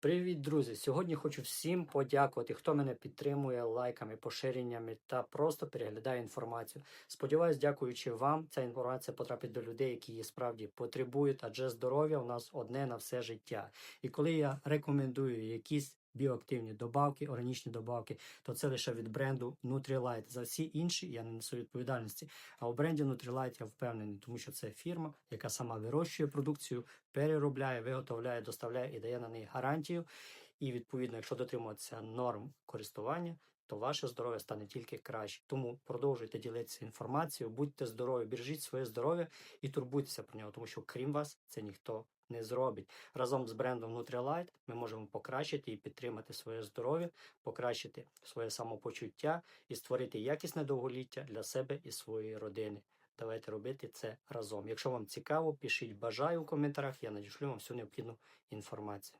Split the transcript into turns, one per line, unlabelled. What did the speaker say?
Привіт, друзі! Сьогодні хочу всім подякувати, хто мене підтримує лайками, поширеннями та просто переглядає інформацію. Сподіваюсь, дякуючи вам, ця інформація потрапить до людей, які її справді потребують, адже здоров'я у нас одне на все життя. І коли я рекомендую якісь біоактивні добавки, органічні добавки, то це лише від бренду Nutrilite. За всі інші я не несу відповідальності. А у бренді Nutrilite я впевнений, тому що це фірма, яка сама вирощує продукцію, переробляє, виготовляє, доставляє і дає на неї гарантію. І відповідно, якщо дотримуватися норм користування, то ваше здоров'я стане тільки краще. Тому продовжуйте ділитися інформацією, будьте здорові, бережіть своє здоров'я і турбуйтеся про нього, тому що крім вас це ніхто не зробить. Разом з брендом Nutrilite ми можемо покращити і підтримати своє здоров'я, покращити своє самопочуття і створити якісне довголіття для себе і своєї родини. Давайте робити це разом. Якщо вам цікаво, пишіть бажаю в коментарях, я надішлю вам всю необхідну інформацію.